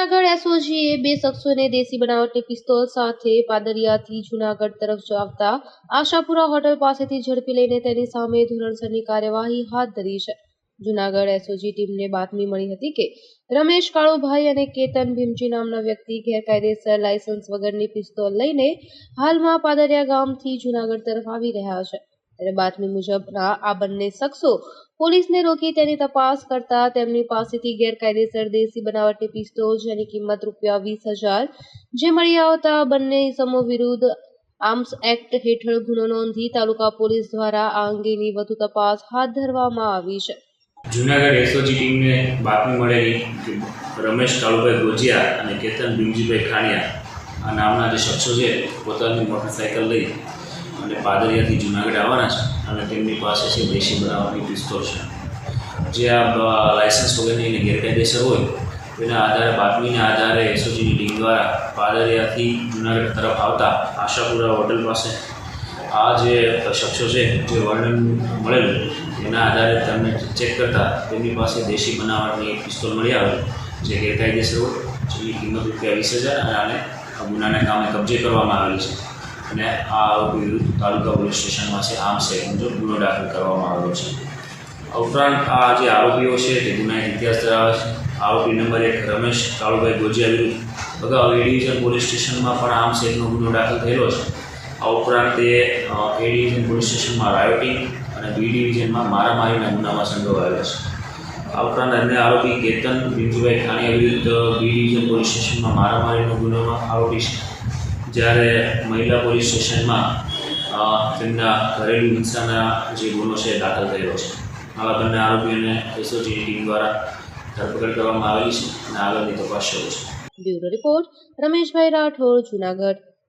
એસઓજીએ બે શખ્સોને દેશી બનાવટની પિસ્તોલ સાથે પાદરિયાથી જૂનાગઢ તરફ આવતા આશાપુરા હોટલ પાસેથી ઝડપી લઈને તેની સામે ધોરણસરની કાર્યવાહી હાથ ધરી છે. જૂનાગઢ એસઓજી ટીમને બાતમી મળી હતી કે રમેશ કાળુભાઈ અને કેતન ભીમજી નામના વ્યક્તિ ગેરકાયદેસર લાયસન્સ વગરની પિસ્તોલ લઈને હાલમાં પાદરિયા ગામથી જૂનાગઢ તરફ આવી રહ્યા છે. ત્યારે બાતમી મુજબ આ બંને શખ્સો પોલીસને રોકી તેની તપાસ કરતા તેમની પાસેથી ગેરકાયદેસર દેશી બનાવટની પિસ્તોલ જેની કિંમત રૂપિયા વીસ હજાર જે મળી આવતા બંને ઇસમો વિરુદ્ધ આર્મ્સ એક્ટ હેઠળ ગુનો નોંધી તાલુકા પોલીસ દ્વારા આ અંગેની વધુ તપાસ હાથ ધરવામાં આવી છે. જુનાગઢ એસઓજી ટીમને બાતમી મળેલી રમેશ કાળુભાઈ ગોજિયા અને કેતન ભીમજીભાઈ ખાણિયા આ નામના જે શખ્સો છે, પોતાની મોટરસાઇકલ લઈ અને પાદરિયાથી જુનાગઢ આવવાના છે અને તેમની પાસે છે દેશી બનાવવાની પિસ્તોલ છે. જે આ લાયસન્સ વગરની અને ગેરકાયદેસર હોય તેના આધારે, બાતમીના આધારે એસઓજીની ટીમ દ્વારા પાદરિયાથી જુનાગઢ તરફ આવતા આશાપુરા હોટલ પાસે આ જે શખ્સો છે, જે વર્ણન મળેલું, એના આધારે તેમને ચેક કરતા તેમની પાસે દેશી બનાવટની એક પિસ્તોલ મળી આવે જે ગેરકાયદેસર હોય, જેની કિંમત રૂપિયા વીસ હજાર અને આને ગુનાને કામે કબજે કરવામાં આવેલી છે. અને આ વિરુદ્ધ તાલુકા પોલીસ સ્ટેશનમાં છે. આમ છે મુજબ ગુનો દાખલ કરવામાં આવ્યો છે. ઉપરાંત આ જે આરોપીઓ છે તે ગુનાહિત ઇતિહાસ ધરાવે છે. આરોપી નંબર એક રમેશ કાળુભાઈ ગોજિયા વિરુદ્ધ અગાઉ એ ડિવિઝન પોલીસ સ્ટેશનમાં પણ આમ સેટનો ગુનો દાખલ થયેલો છે. આ ઉપરાંત તે એ ડિવિઝન પોલીસ સ્ટેશનમાં રાયોટિંગ અને બી ડિવિઝનમાં મારામારીના ગુનામાં સંડોવાયેલો છે. આ ઉપરાંત અન્ય આરોપી કેતન બિંદુભાઈ ખાણીયા વિરુદ્ધ બી ડિવિઝન પોલીસ સ્ટેશનમાં મારામારીનો ગુનામાં આરોપી છે. જ્યારે મહિલા પોલીસ સ્ટેશનમાં તેમના ઘરેલું હિંસાના જે ગુનો છે દાખલ થયેલો છે. આવા બંને આરોપીઓને એસઓજીની ટીમ દ્વારા ધરપકડ કરવામાં આવેલી છે અને આગળની તપાસ શરૂ છે. Bureau report, Rameshbhai Rathod, Junagadh.